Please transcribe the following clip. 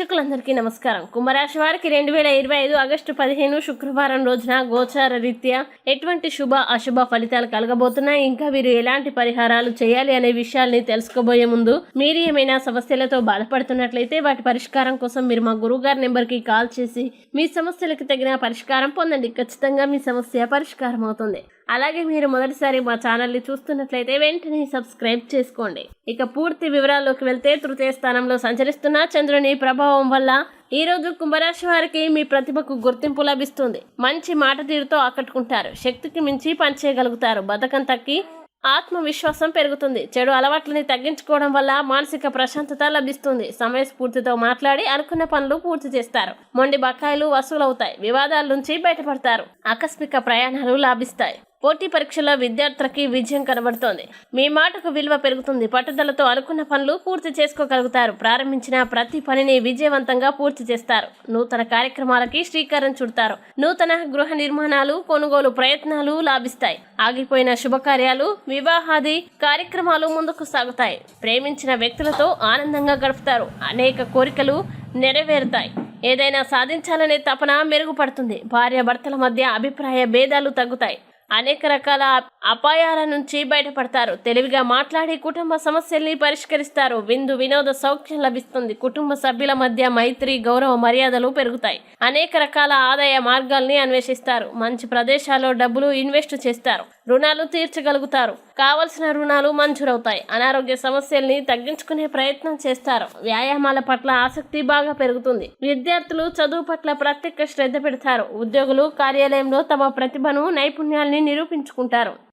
ప్రేక్షకులందరికీ నమస్కారం. కుంభరాశి వారికి రెండు వేల ఇరవై ఐదు ఆగస్టు పదిహేను శుక్రవారం రోజున గోచార రీత్యా ఎటువంటి శుభ అశుభ ఫలితాలు కలగబోతున్నాయి? ఇంకా వీరు ఎలాంటి పరిహారాలు చేయాలి అనే విషయాల్ని తెలుసుకోబోయే ముందు మీరు ఏమైనా సమస్యలతో బాధపడుతున్నట్లయితే వాటి పరిష్కారం కోసం మీరు మా గురువు గారి నెంబర్కి కాల్ చేసి మీ సమస్యలకు తగిన పరిష్కారం పొందండి. ఖచ్చితంగా మీ సమస్య పరిష్కారం అవుతుంది అలాగే మీరు మొదటిసారి మా ఛానల్ని చూస్తున్నట్లయితే వెంటనే సబ్స్క్రైబ్ చేసుకోండి. ఇక పూర్తి వివరాల్లోకి వెళ్తే తృతీయ స్థానంలో సంచరిస్తున్న చంద్రుని ప్రభావం వల్ల ఈ రోజు కుంభరాశి వారికి మీ ప్రతిభకు గుర్తింపు లభిస్తుంది. మంచి మాట తీరుతో ఆకట్టుకుంటారు. శక్తికి మించి పనిచేయగలుగుతారు బతకం తక్కి ఆత్మవిశ్వాసం పెరుగుతుంది. చెడు అలవాట్లని తగ్గించుకోవడం వల్ల మానసిక ప్రశాంతత లభిస్తుంది. సమయస్ఫూర్తితో మాట్లాడి అనుకున్న పనులు పూర్తి చేస్తారు. మొండి బకాయిలు వసూలవుతాయి. వివాదాల నుంచి బయటపడతారు. ఆకస్మిక ప్రయాణాలు లాభిస్తాయి. పోటీ పరీక్షల్లో విద్యార్థులకి విజయం కనబడుతోంది. మీ మాటకు విలువ పెరుగుతుంది. పట్టుదలతో అనుకున్న పనులు పూర్తి చేసుకోగలుగుతారు. ప్రారంభించిన ప్రతి పనిని విజయవంతంగా పూర్తి చేస్తారు. నూతన కార్యక్రమాలకి శ్రీకారం చుడతారు. నూతన గృహ నిర్మాణాలు కొనుగోలు ప్రయత్నాలు లాభిస్తాయి. ఆగిపోయిన శుభకార్యాలు వివాహాది కార్యక్రమాలు ముందుకు సాగుతాయి. ప్రేమించిన వ్యక్తులతో ఆనందంగా గడుపుతారు. అనేక కోరికలు నెరవేరుతాయి. ఏదైనా సాధించాలనే తపన మెరుగుపడుతుంది. భార్యాభర్తల మధ్య అభిప్రాయ భేదాలు తగ్గుతాయి. అనేక రకాల అపాయాల నుంచి బయటపడతారు. తెలివిగా మాట్లాడి కుటుంబ సమస్యల్ని పరిష్కరిస్తారు. విందు వినోద సౌఖ్యం లభిస్తుంది. కుటుంబ సభ్యుల మధ్య మైత్రి గౌరవ మర్యాదలు పెరుగుతాయి. అనేక రకాల ఆదాయ మార్గాల్ని అన్వేషిస్తారు. మంచి ప్రదేశాల్లో డబ్బులు ఇన్వెస్ట్ చేస్తారు. రుణాలు తీర్చగలుగుతారు. కావలసిన రుణాలు మంజూరవుతాయి. అనారోగ్య సమస్యల్ని తగ్గించుకునే ప్రయత్నం చేస్తారు. వ్యాయామాల పట్ల ఆసక్తి బాగా పెరుగుతుంది. విద్యార్థులు చదువు పట్ల ప్రత్యేక శ్రద్ధ పెడతారు. ఉద్యోగులు కార్యాలయంలో తమ ప్రతిభను నైపుణ్యాల్ని నిరూపించుకుంటారు.